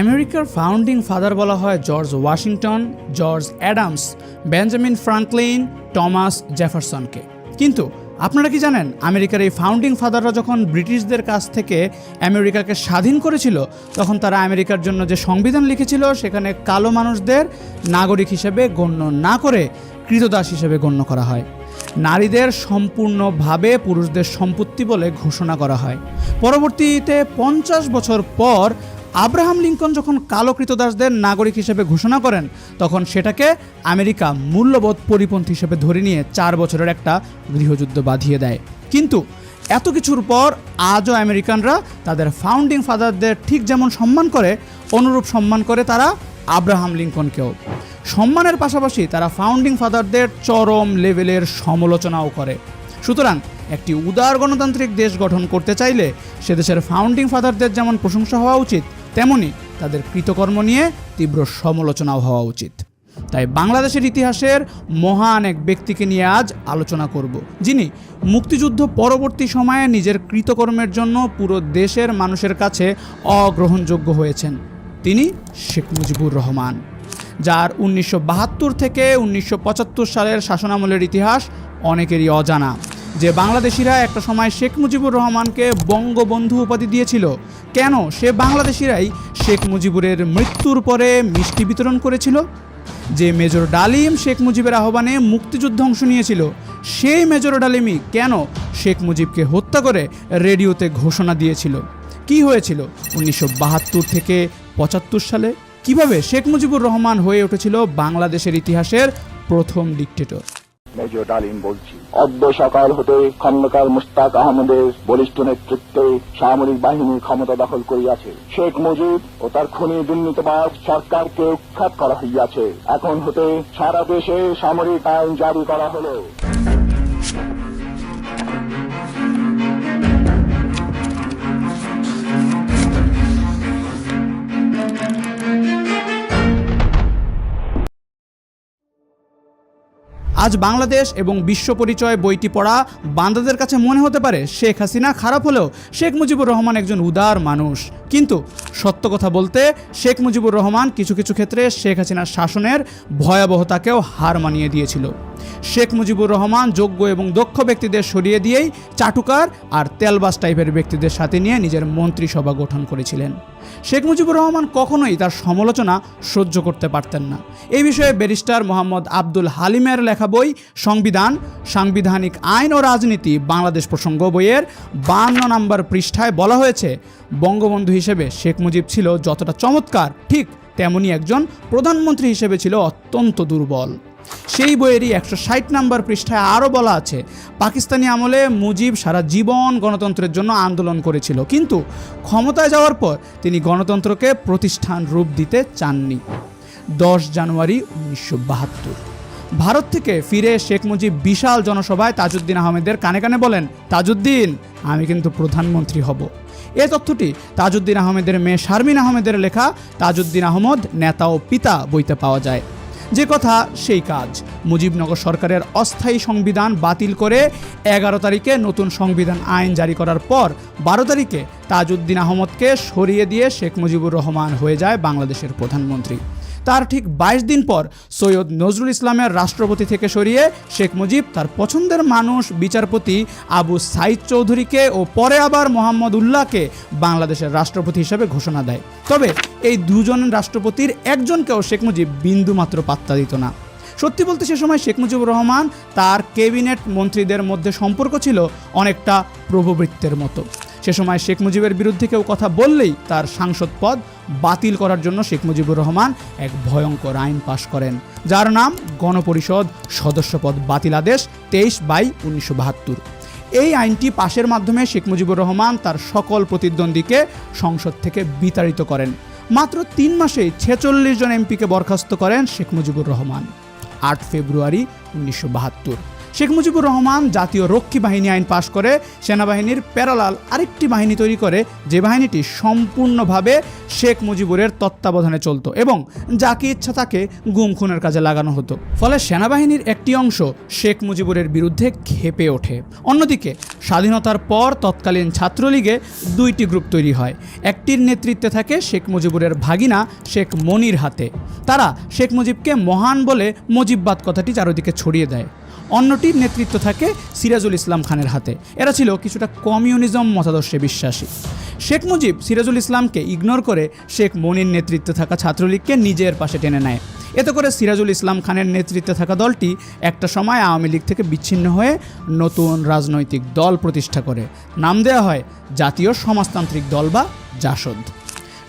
আমেরিকার founding father বলা হয় George Washington, George Adams, Benjamin Franklin, Thomas জেফারসনকে। কিন্তু আপনারা কি জানেন, আমেরিকার এই ফাউন্ডিং ফাদাররা যখন ব্রিটিশদের কাছ থেকে আমেরিকাকে স্বাধীন করেছিল, তখন তারা আমেরিকার জন্য যে সংবিধান লিখেছিল, সেখানে কালো মানুষদের নাগরিক হিসেবে গণ্য না করে কৃতদাস হিসেবে গণ্য করা হয়। নারীদের সম্পূর্ণভাবে পুরুষদের সম্পত্তি বলে ঘোষণা করা হয়। পরবর্তীতে পঞ্চাশ বছর পর আব্রাহাম লিঙ্কন যখন কালো কৃতদাসদের নাগরিক হিসেবে ঘোষণা করেন, তখন সেটাকে আমেরিকা মূল্যবোধ পরিপন্থী হিসেবে ধরে নিয়ে চার বছরের একটা গৃহযুদ্ধ বাঁধিয়ে দেয়। কিন্তু এত কিছুর পর আজও আমেরিকানরা তাদের ফাউন্ডিং ফাদারদের ঠিক যেমন সম্মান করে, অনুরূপ সম্মান করে তারা আব্রাহাম লিঙ্কনকেও। সম্মানের পাশাপাশি তারা ফাউন্ডিং ফাদারদের চরম লেভেলের সমালোচনাও করে। সুতরাং একটি উদার গণতান্ত্রিক দেশ গঠন করতে চাইলে সে দেশের ফাউন্ডিং ফাদারদের যেমন প্রশংসা হওয়া উচিত তেমনি তাদের কৃতকর্ম নিয়ে তীব্র সমালোচনাও হওয়া উচিত। তাই বাংলাদেশের ইতিহাসের মহান এক ব্যক্তিকে নিয়ে আজ আলোচনা করব, যিনি মুক্তিযুদ্ধ পরবর্তী সময়ে নিজের কৃতকর্মের জন্য পুরো দেশের মানুষের কাছে অগ্রহণযোগ্য হয়েছেন। তিনি শেখ মুজিবুর রহমান, যার উনিশশো বাহাত্তর থেকে উনিশশো পঁচাত্তর সালের শাসনামলের ইতিহাস অনেকেরই অজানা, যে বাংলাদেশিরা একটা সময় শেখ মুজিবুর রহমানকে বঙ্গবন্ধু উপাধি দিয়েছিল। কেন সে বাংলাদেশিরাই শেখ মুজিবুরের মৃত্যুর পরে মিষ্টি বিতরণ করেছিল? যে মেজর ডালিম শেখ মুজিবের আহ্বানে মুক্তিযুদ্ধ অংশ নিয়েছিল, সেই মেজর ডালিমই কেন শেখ মুজিবকে হত্যা করে রেডিওতে ঘোষণা দিয়েছিল? কি হয়েছিল উনিশশো বাহাত্তর থেকে পঁচাত্তর সালে? কীভাবে শেখ মুজিবুর রহমান হয়ে উঠেছিল বাংলাদেশের ইতিহাসের প্রথম ডিকটেটর মেজর ডালিম বলছি। অদ্য সকাল হতে খন্দকার মুস্তাক আহমদের বলিষ্ঠ নেতৃত্বে সামরিক বাহিনী ক্ষমতা দখল করিয়াছে। শেখ মুজিব ও তার খুনি দুর্নীতিবাদ সরকারকে উৎখাত করা হইয়াছে। এখন হতে সারা দেশে সামরিক আইন জারি করা হলো। আজ বাংলাদেশ এবং বিশ্ব পরিচয় বইটি পড়া বান্দাদের কাছে মনে হতে পারে শেখ হাসিনা খারাপ হলেও শেখ মুজিবুর রহমান একজন উদার মানুষ। কিন্তু সত্য কথা বলতে শেখ মুজিবুর রহমান কিছু কিছু ক্ষেত্রে শেখ হাসিনার শাসনের ভয়াবহতাকেও হার মানিয়ে দিয়েছিল। শেখ মুজিবুর রহমান যোগ্য এবং দক্ষ ব্যক্তিদের সরিয়ে দিয়েই চাটুকার আর তেলবাস টাইপের ব্যক্তিদের সাথে নিয়ে নিজের মন্ত্রিসভা গঠন করেছিলেন। শেখ মুজিবুর রহমান কখনোই তার সমালোচনা সহ্য করতে পারতেন না। এই বিষয়ে ব্যারিস্টার মোহাম্মদ আব্দুল হালিমের লেখা বই সংবিধান, সাংবিধানিক আইন ও রাজনীতি বাংলাদেশ প্রসঙ্গ বইয়ের বান্ন নম্বর পৃষ্ঠায় বলা হয়েছে বঙ্গবন্ধু হিসেবে শেখ মুজিব ছিল যতটা চমৎকার, ঠিক তেমনি একজন প্রধানমন্ত্রী হিসেবে ছিল অত্যন্ত দুর্বল। সেই বইয়েরই একশো ষাট নাম্বার পৃষ্ঠায় আরও বলা আছে, পাকিস্তানি আমলে মুজিব সারা জীবন গণতন্ত্রের জন্য আন্দোলন করেছিল, কিন্তু ক্ষমতায় যাওয়ার পর তিনি গণতন্ত্রকে প্রতিষ্ঠান রূপ দিতে চাননি। দশ জানুয়ারি উনিশশো বাহাত্তর। ভারত থেকে ফিরে শেখ মুজিব বিশাল জনসভায় তাজউদ্দিন আহমেদের কানে কানে বলেন, তাজউদ্দিন, আমি কিন্তু প্রধানমন্ত্রী হব। এ তথ্যটি তাজউদ্দিন আহমেদের মেয়ে শারমিন আহমেদের লেখা তাজউদ্দিন আহমদ নেতা ও পিতা বইতে পাওয়া যায়। যে কথা, সেই কাজ। মুজিবনগর সরকারের অস্থায়ী সংবিধান বাতিল করে এগারো তারিখে নতুন সংবিধান আইন জারি করার পর বারো তারিখে তাজউদ্দিন আহমদকে সরিয়ে দিয়ে শেখ মুজিবুর রহমান হয়ে যায় বাংলাদেশের প্রধানমন্ত্রী। তার ঠিক বাইশ দিন পর সৈয়দ নজরুল ইসলামের রাষ্ট্রপতি থেকে সরিয়ে শেখ মুজিব তার পছন্দের মানুষ, বিচারপতি আবু সাইদ চৌধুরীকে ও পরে আবার মোহাম্মদ উল্লাহকে বাংলাদেশের রাষ্ট্রপতি হিসেবে ঘোষণা দেয়। তবে এই দুজন রাষ্ট্রপতির একজনকেও শেখ মুজিব বিন্দুমাত্র পাত্তা দিত না। সত্যি বলতে সে সময় শেখ মুজিবুর রহমান তার ক্যাবিনেট মন্ত্রীদের মধ্যে সম্পর্ক ছিল অনেকটা প্রভুবৃত্তের মতো। সে সময় শেখ মুজিবের বিরুদ্ধে কেউ কথা বললেই তার সাংসদ পদ বাতিল করার জন্য শেখ মুজিবুর রহমান এক ভয়ঙ্কর আইন পাশ করেন, যার নাম গণপরিষদ সদস্যপদ বাতিল আদেশ তেইশ বাই উনিশশো বাহাত্তর। এই আইনটি পাশের মাধ্যমে শেখ মুজিবুর রহমান তার সকল প্রতিদ্বন্দ্বীকে সংসদ থেকে বিতাড়িত করেন। মাত্র তিন মাসেই ছেচল্লিশ জন এমপিকে বরখাস্ত করেন শেখ মুজিবুর রহমান, আট ফেব্রুয়ারি উনিশশো বাহাত্তর। শেখ মুজিবুর রহমান জাতীয় রক্ষী বাহিনী আইন পাশ করে সেনাবাহিনীর প্যারালাল আরেকটি বাহিনী তৈরি করে, যে বাহিনীটি সম্পূর্ণভাবে শেখ মুজিবুরের তত্ত্বাবধানে চলতো এবং যাকে ইচ্ছা তাকে গুম খুনের কাজে লাগানো হতো। ফলে সেনাবাহিনীর একটি অংশ শেখ মুজিবুরের বিরুদ্ধে খেপে ওঠে। অন্যদিকে, স্বাধীনতার পর তৎকালীন ছাত্রলীগে দুইটি গ্রুপ তৈরি হয়। একটির নেতৃত্বে থাকে শেখ মুজিবুরের ভাগিনা শেখ মনির হাতে। তারা শেখ মুজিবকে মহান বলে মুজিববাদ কথাটি চারিদিকে ছড়িয়ে দেয়। অন্যটির নেতৃত্ব থাকে সিরাজুল ইসলাম খানের হাতে। এরা ছিল কিছুটা কমিউনিজম মতাদর্শে বিশ্বাসী। শেখ মুজিব সিরাজুল ইসলামকে ইগনোর করে শেখ মনির নেতৃত্বে থাকা ছাত্রলীগকে নিজের পাশে টেনে নেয়। এতে করে সিরাজুল ইসলাম খানের নেতৃত্বে থাকা দলটি একটা সময় আওয়ামী লীগ থেকে বিচ্ছিন্ন হয়ে নতুন রাজনৈতিক দল প্রতিষ্ঠা করে। নাম দেওয়া হয় জাতীয় সমাজতান্ত্রিক দল বা জাসদ।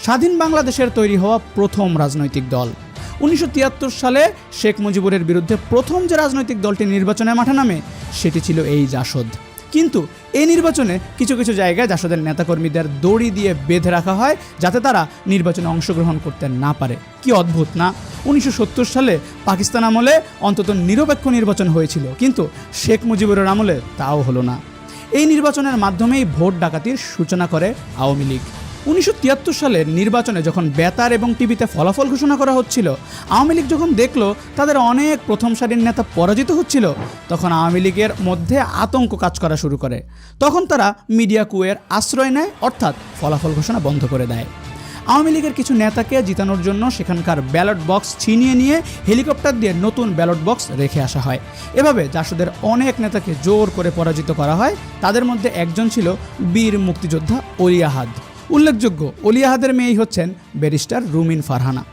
স্বাধীন বাংলাদেশের তৈরি হওয়া প্রথম রাজনৈতিক দল। উনিশশো তিয়াত্তর সালে শেখ মুজিবুরের বিরুদ্ধে প্রথম যে রাজনৈতিক দলটি নির্বাচনে মাঠে নামে, সেটি ছিল এই জাসদ। কিন্তু এই নির্বাচনে কিছু কিছু জায়গায় জাসদের নেতাকর্মীদের দড়ি দিয়ে বেঁধে রাখা হয় যাতে তারা নির্বাচনে অংশগ্রহণ করতে না পারে। কি অদ্ভুত, না? উনিশশো সত্তর সালে পাকিস্তান আমলে অন্তত নিরপেক্ষ নির্বাচন হয়েছিল, কিন্তু শেখ মুজিবুরের আমলে তাও হলো না। এই নির্বাচনের মাধ্যমেই ভোট ডাকাতির সূচনা করে আওয়ামী লীগ। উনিশশো সালের নির্বাচনে যখন বেতার এবং টিভিতে ফলাফল ঘোষণা করা হচ্ছিল, আওয়ামী লীগ যখন দেখল তাদের অনেক প্রথম সারির নেতা পরাজিত হচ্ছিল, তখন আওয়ামী লীগের মধ্যে আতঙ্ক কাজ করা শুরু করে। তখন তারা মিডিয়া কুয়ের আশ্রয় নেয়, অর্থাৎ ফলাফল ঘোষণা বন্ধ করে দেয়। আওয়ামী লীগের কিছু নেতাকে জিতানোর জন্য সেখানকার ব্যালট বক্স ছিনিয়ে নিয়ে হেলিকপ্টার দিয়ে নতুন ব্যালট বক্স রেখে আসা হয়। এভাবে জাসদের অনেক নেতাকে জোর করে পরাজিত করা হয়। তাদের মধ্যে একজন ছিল বীর মুক্তিযোদ্ধা অলিয়াহাদ উল্লেখযোগ্য অলিয়াহাদের মেয়েই হচ্ছেন ব্যারিস্টার রুমিন ফারহানা।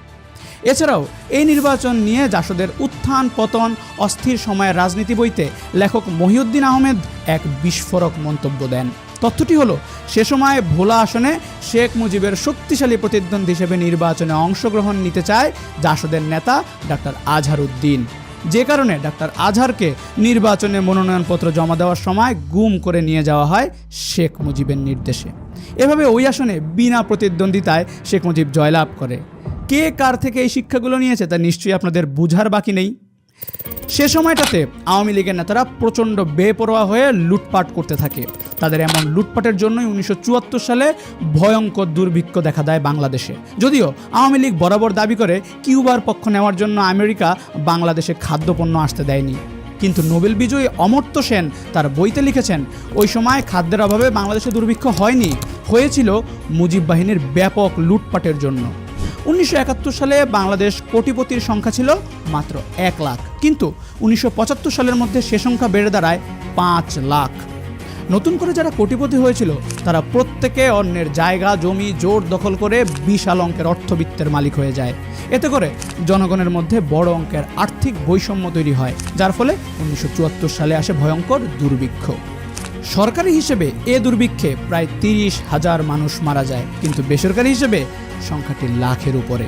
এছাড়াও, এই নির্বাচন নিয়ে জাসদের উত্থান, পতন, অস্থির সময়ের রাজনীতি বইতে লেখক মহিউদ্দিন আহমেদ এক বিস্ফোরক মন্তব্য দেন। তথ্যটি হলো, সে সময় ভোলা আসনে শেখ মুজিবের শক্তিশালী প্রতিদ্বন্দ্বী হিসেবে নির্বাচনে অংশগ্রহণ নিতে চায় জাসদের নেতা ডাক্তার আজহার উদ্দিন যে কারণে ডাক্তার আজহারকে নির্বাচনে মনোনয়নপত্র জমা দেওয়ার সময় গুম করে নিয়ে যাওয়া হয় শেখ মুজিবের নির্দেশে। এভাবে ওই আসনে বিনা প্রতিদ্বন্দ্বিতায় শেখ মুজিব জয়লাভ করে। কে কার থেকে এই শিক্ষাগুলো নিয়েছে তা নিশ্চয়ই আপনাদের বুঝার বাকি নেই। সে সময়টাতে আওয়ামী লীগের নেতারা প্রচণ্ড বেপরোয়া হয়ে লুটপাট করতে থাকে। তাদের এমন লুটপাটের জন্যই উনিশশো চুয়াত্তর সালে ভয়ঙ্কর দুর্ভিক্ষ দেখা দেয় বাংলাদেশে। যদিও আওয়ামী লীগ বরাবর দাবি করে কিউবার পক্ষ নেওয়ার জন্য আমেরিকা বাংলাদেশে খাদ্যপণ্য আসতে দেয়নি। কিন্তু নোবেল বিজয়ী অমর্ত্য সেন তার বইতে লিখেছেন, ওই সময় খাদ্যের অভাবে বাংলাদেশে দুর্ভিক্ষ হয়নি, হয়েছিল মুজিব বাহিনীর ব্যাপক লুটপাটের জন্য। উনিশশো একাত্তর সালে বাংলাদেশ কোটিপতির সংখ্যা ছিল মাত্র এক লাখ, কিন্তু উনিশশো পঁচাত্তর সালের মধ্যে সে সংখ্যা বেড়ে দাঁড়ায় পাঁচ লাখ। নতুন করে যারা কোটিপতি হয়েছিল, তারা প্রত্যেকে অন্যের জায়গা, জমি, জোর দখল করে বিশাল অঙ্কের অর্থবিত্তের মালিক হয়ে যায়। এতে করে জনগণের মধ্যে বড় অঙ্কের আর্থিক বৈষম্য তৈরি হয়, যার ফলে উনিশশো চুয়াত্তর সালে আসে ভয়ঙ্কর দুর্ভিক্ষ। সরকারি হিসেবে এ দুর্ভিক্ষে প্রায় তিরিশ হাজার মানুষ মারা যায়, কিন্তু বেসরকারি হিসেবে সংখ্যাটি লাখের উপরে।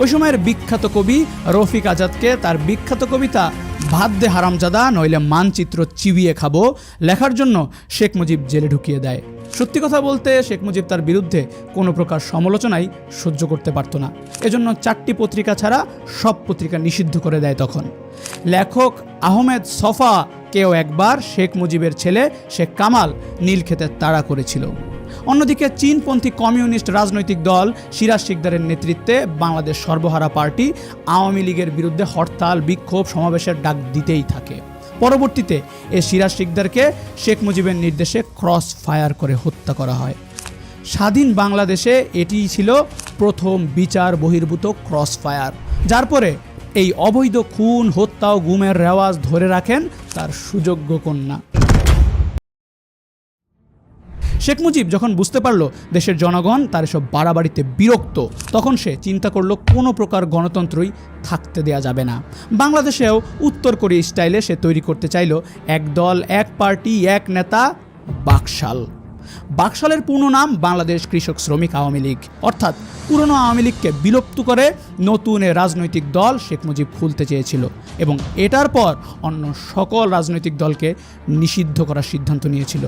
ওই সময়ের বিখ্যাত কবি রফিক আজাদকে তার বিখ্যাত কবিতা ভাত দে হারামজাদা, নইলে মানচিত্র চিবিয়ে খাব। লেখার জন্য শেখ মুজিব জেলে ঢুকিয়ে দেয়। সত্যি কথা বলতে, শেখ মুজিব তার বিরুদ্ধে কোনো প্রকার সমালোচনাই সহ্য করতে পারত না। এজন্য চারটি পত্রিকা ছাড়া সব পত্রিকা নিষিদ্ধ করে দেয় তখন। লেখক আহমেদ সফা কেউ একবার শেখ মুজিবের ছেলে, শেখ কামাল নীলক্ষেতে তাড়া করেছিল। অন্যদিকে চীনপন্থী কমিউনিস্ট রাজনৈতিক দল সিরাজ শিকদারের নেতৃত্বে বাংলাদেশ সর্বহারা পার্টি আওয়ামী লীগের বিরুদ্ধে হরতাল, বিক্ষোভ, সমাবেশের ডাক দিতেই থাকে। পরবর্তীতে এ সিরাজ শিকদারকে শেখ মুজিবের নির্দেশে ক্রস ফায়ার করে হত্যা করা হয়। স্বাধীন বাংলাদেশে এটিই ছিল প্রথম বিচার বহির্ভূত ক্রস ফায়ার যার পরে এই অবৈধ খুন, হত্যা ও গুমের রেওয়াজ ধরে রাখেন তার সুযোগ্য কন্যা। শেখ মুজিব যখন বুঝতে পারল দেশের জনগণ তার এসব বাড়াবাড়িতে বিরক্ত, তখন সে চিন্তা করল কোনো প্রকার গণতন্ত্রই থাকতে দেয়া যাবে না। বাংলাদেশেও উত্তর কোরিয়া স্টাইলে সে তৈরি করতে চাইল এক দল এক পার্টি, এক নেতা, বাকশাল। বাকশালের পূর্ণ নাম বাংলাদেশ কৃষক শ্রমিক আওয়ামী লীগ। অর্থাৎ পুরনো আওয়ামী লীগকে বিলুপ্ত করে নতুন রাজনৈতিক দল শেখ মুজিব খুলতে চেয়েছিল এবং এটার পর অন্য সকল রাজনৈতিক দলকে নিষিদ্ধ করার সিদ্ধান্ত নিয়েছিল।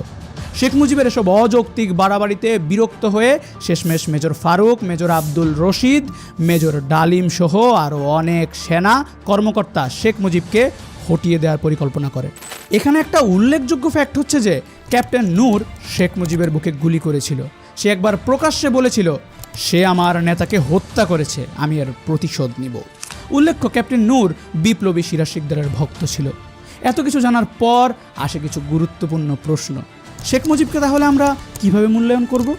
শেখ মুজিবের এসব অযৌক্তিক বাড়াবাড়িতে বিরক্ত হয়ে শেষমেশ major Farooq, major Abdul Rashid, major Dalim সহ আরও অনেক সেনা কর্মকর্তা শেখ মুজিবকে হটিয়ে দেওয়ার পরিকল্পনা করে। এখানে একটা উল্লেখযোগ্য ফ্যাক্ট হচ্ছে যে ক্যাপ্টেন নূর শেখ মুজিবের বুকে গুলি করেছিল। সে একবার প্রকাশ্যে বলেছিল, সে আমার নেতাকে হত্যা করেছে, আমি এর প্রতিশোধ নিব। উল্লেখ্য ক্যাপ্টেন নূর বিপ্লবী সিরাজ শিকদারের ভক্ত ছিল। এত কিছু জানার পর আসে কিছু গুরুত্বপূর্ণ প্রশ্ন। শেখ মুজিবকে তাহলে আমরা কীভাবে মূল্যায়ন করব?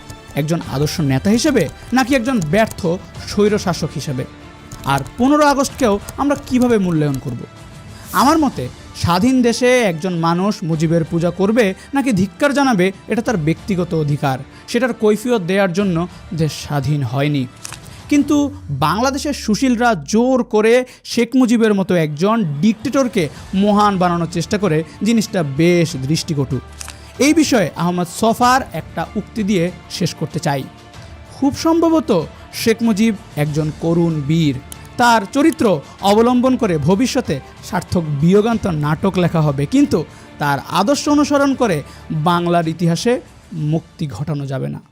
একজন আদর্শ নেতা হিসেবে নাকি একজন ব্যর্থ স্বৈরশাসক হিসেবে? আর পনেরো আগস্টকেও আমরা কীভাবে মূল্যায়ন করব? আমার মতে, স্বাধীন দেশে একজন মানুষ মুজিবের পূজা করবে নাকি ধিক্কার জানাবে, এটা তার ব্যক্তিগত অধিকার। সেটার কৈফিয়ত দেওয়ার জন্য দেশ স্বাধীন হয়নি। কিন্তু বাংলাদেশের সুশীলরা জোর করে শেখ মুজিবের মতো একজন ডিকটেটরকে মহান বানানোর চেষ্টা করে জিনিসটা বেশ দৃষ্টিকটু। এই বিষয়ে আহমদ সফার একটা উক্তি দিয়ে শেষ করতে চাই। খুব সম্ভবত শেখ মুজিব একজন করুণ বীর। তার চরিত্র অবলম্বন করে ভবিষ্যতে সার্থক বিয়োগান্ত নাটক লেখা হবে। কিন্তু তার আদর্শ অনুসরণ করে বাংলার ইতিহাসে মুক্তি ঘটানো যাবে না।